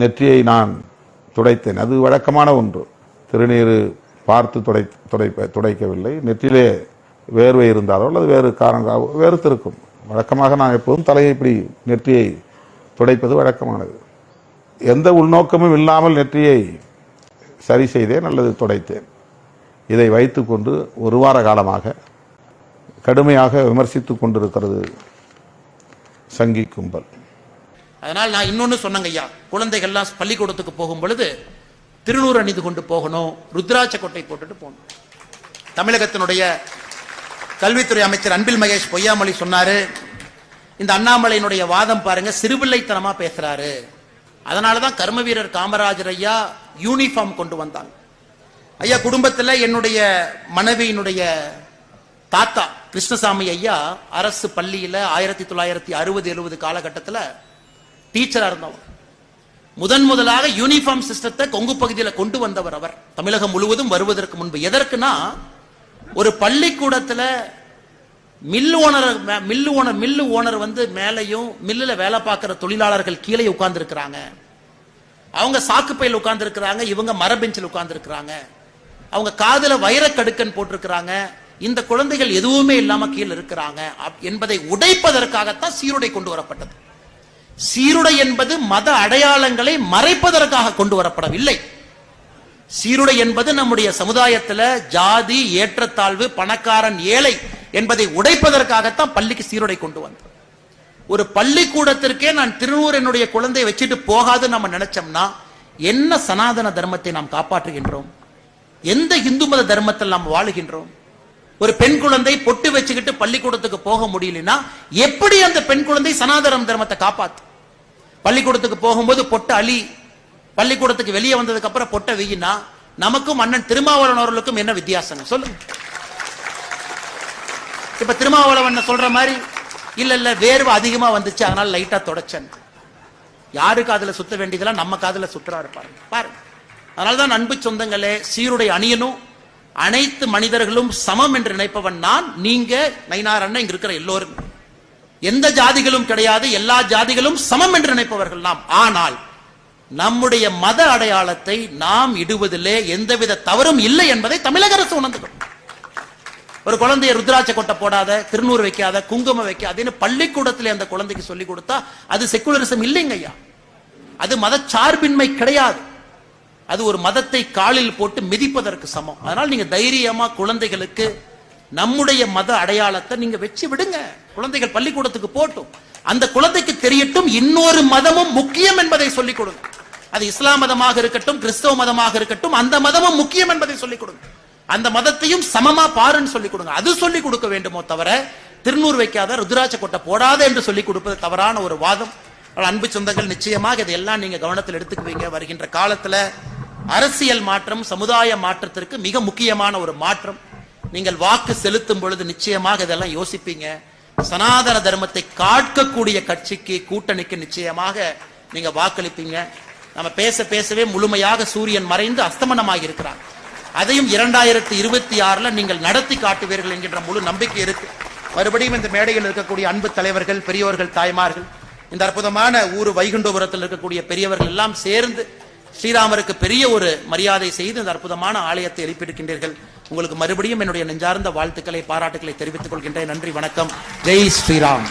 நெற்றியை நான் துடைத்தேன். அது வழக்கமான ஒன்று. திருநீர் பார்த்து துடை துடைப்ப துடைக்கவில்லை. நெற்றிலே வேர்வை இருந்தாலோ அல்லது வேறு காரணங்களாக வேறுத்திருக்கும் வழக்கமாக நான் எப்போதும் தலையை இப்படி நெற்றியை துடைப்பது வழக்கமானது. எந்த உள்நோக்கமும் இல்லாமல் நெற்றியை சரி செய்தேன் அல்லது துடைத்தேன். இதை வைத்துக்கொண்டு ஒரு வார காலமாக கடுமையாக விமர்சித்துக் கொண்டிருக்கிறது சங்கி கும்பல். அதனால் நான் இன்னொன்று சொன்னங்க ஐயா. குழந்தைகள்லாம் பள்ளிக்கூடத்துக்கு போகும் பொழுது திருநூறு அணிந்து கொண்டு போகணும் ருத்ராட்ச கொட்டை போட்டுட்டு போகணும். தமிழகத்தினுடைய கல்வித்துறை அமைச்சர் அன்பில் மகேஷ் பொய்யாமொழி சொன்னாரு இந்த அண்ணாமலையினுடைய வாதம் பாருங்க சிறுபிள்ளைத்தனமா பேசுறாரு. அதனாலதான் கர்ம வீரர் காமராஜர் ஐயா யூனிஃபார்ம் கொண்டு வந்தாங்க. ஐயா குடும்பத்தில் என்னுடைய மனைவியினுடைய தாத்தா கிருஷ்ணசாமி ஐயா அரசு பள்ளியில் ஆயிரத்தி தொள்ளாயிரத்தி அறுபது எழுபது காலகட்டத்தில் டீச்சராக இருந்தவர் முதன் முதலாக யூனிஃபார்ம் சிஸ்டத்தை கொங்கு பகுதியில் கொண்டு வந்தவர் அவர். தமிழகம் முழுவதும் வருவதற்கு முன்பு. எதற்குனா ஒரு பள்ளிக்கூடத்தில் mill owner mill owner mill owner வந்து மேலையும் மில்லில் வேலை பார்க்குற தொழிலாளர்கள் கீழே உட்கார்ந்துருக்கிறாங்க. அவங்க சாக்குப்பையில் பையில் உட்கார்ந்துருக்கிறாங்க இவங்க மரபெஞ்சில் உட்கார்ந்து இருக்கிறாங்க அவங்க காதில் வைரக்கடுக்கன் போட்டிருக்கிறாங்க. இந்த குழந்தைகள் எதுவுமே இல்லாமல் கீழே இருக்கிறாங்க. அப்- என்பதை உடைப்பதற்காகத்தான் சீருடை கொண்டு வரப்பட்டது. சீருடை என்பது மத அடையாளங்களை மறைப்பதற்காக கொண்டு வரப்படவில்லை. சீருடை என்பது நம்முடைய சமுதாயத்துல ஜாதி ஏற்றத்தாழ்வு பணக்காரன் ஏழை என்பதை உடைப்பதற்காகத்தான் பள்ளிக்கு சீருடை கொண்டு வந்தோம். ஒரு பள்ளிக்கூடத்திற்கே நான் திருநூறு என்னுடைய குழந்தையை வச்சுட்டு போகாது நம்ம நினைச்சோம்னா என்ன சனாதன தர்மத்தை நாம் காப்பாற்றுகின்றோம்? எந்த இந்து மத தர்மத்தில் நாம் வாழுகின்றோம்? ஒரு பெண் குழந்தை பொட்டு வச்சு பள்ளிக்கூடத்துக்கு போக முடியலனா எப்படி அந்த பெண் குழந்தை சனாதனம் தர்மத்தை காப்பாத்து? பள்ளிக்கூடத்துக்கு போகும்போது பொட்டை அழி பள்ளிக்கூடத்துக்கு வெளியே வந்ததுக்கு அப்புறம் பொட்டை வெயினா நமக்கும் அண்ணன் திருமாவளவன் அவர்களுக்கும் என்ன வித்தியாசம் சொல்லுங்க. இப்ப திருமாவளவன் சொல்ற மாதிரி இல்ல இல்ல வேர்வை அதிகமா வந்துச்சு அதனால லைட்டா தொடச்சேன். யாரு காதுல சுத்த வேண்டியதெல்லாம் நம்ம காதுல சுற்றுறாரு பாருங்க. பாருங்க. அதனாலதான் அன்பு சொந்தங்களே சீருடை அணியனும் அனைத்து மனிதர்களும் சமம் என்று நினைப்பவன் நான் நீங்க நைனார் அண்ணன் இங்க இருக்கிற எல்லோரும். எந்த ஜாதிகளும் கிடையாது எல்லா ஜாதிகளும் சமம் என்று நினைப்பவர்கள் நாம். ஆனால் நம்முடைய மத அடையாளத்தை நாம் இடுவதிலே எந்தவித தவறும் இல்லை என்பதை தமிழக அரசு உணர்ந்துக்கணும் ஒரு குழந்தைய ருத்ராட்ச கொட்டை போடாத திருநூறு வைக்காத குங்குமம் வைக்காதன்னு பள்ளிக்கூடத்திலே அந்த குழந்தைக்கு சொல்லி கொடுத்தா அது செக்குலரிசம் இல்லைங்க ஐயா. அது மதச்சார்பின்மை கிடையாது. அது ஒரு மதத்தை காலில் போட்டு மிதிப்பதற்கு சமம். அதனால் நீங்க தைரியமா குழந்தைகளுக்கு நம்முடைய மத அடையாளத்தை நீங்க வச்சு விடுங்க. குழந்தைகள் பள்ளிக்கூடத்துக்கு போட்டும். அந்த குழந்தைக்கு தெரியட்டும் இன்னொரு மதமும் முக்கியம் என்பதை சொல்லிக் கொடுங்க. அது இஸ்லாம் மதமாக இருக்கட்டும் கிறிஸ்தவ மதமாக இருக்கட்டும் அந்த மதமும் முக்கியம் என்பதை சொல்லிக் கொடுங்க. அந்த மதத்தையும் சமமா பாருன்னு சொல்லிக் கொடுங்க. அது சொல்லிக் கொடுக்க வேண்டுமோ தவிர திருநூறு வைக்காத ருத்ராட்ச கொட்டை போடாத என்று சொல்லிக் கொடுப்பது தவறான ஒரு வாதம். அன்பு சொந்தங்கள் நிச்சயமாக இதெல்லாம் நீங்க கவனத்தில் எடுத்துக்குவீங்க. வருகின்ற காலத்துல அரசியல் மாற்றம் சமுதாய மாற்றத்திற்கு மிக முக்கியமான ஒரு மாற்றம். நீங்கள் வாக்கு செலுத்தும் பொழுது நிச்சயமாக இதெல்லாம் யோசிப்பீங்க. சனாதன தர்மத்தை காட்கக்கூடிய கட்சிக்கு கூட்டணிக்கு நிச்சயமாக நீங்க வாக்களிப்பீங்க. நம்ம பேச பேசவே முழுமையாக சூரியன் மறைந்து அஸ்தமனமாக இருக்கிறார். அதையும் இரண்டாயிரத்தி இருபத்தி ஆறுல நீங்கள் நடத்தி காட்டுவீர்கள் என்கின்ற முழு நம்பிக்கை இருக்கு. மறுபடியும் இந்த மேடையில் இருக்கக்கூடிய அன்பு தலைவர்கள் பெரியோர்கள் தாய்மார்கள் இந்த அற்புதமான ஊர் வைகுண்டபுரத்தில் இருக்கக்கூடிய பெரியவர்கள் எல்லாம் சேர்ந்து ஸ்ரீராமருக்கு பெரிய ஒரு மரியாதை செய்து இந்த அற்புதமான ஆலயத்தை எழுப்பியிருக்கின்றீர்கள். உங்களுக்கு மறுபடியும் என்னுடைய நெஞ்சார்ந்த வாழ்த்துக்களை பாராட்டுக்களை தெரிவித்துக் கொள்கின்றேன். நன்றி வணக்கம். ஜெய் ஸ்ரீராம்.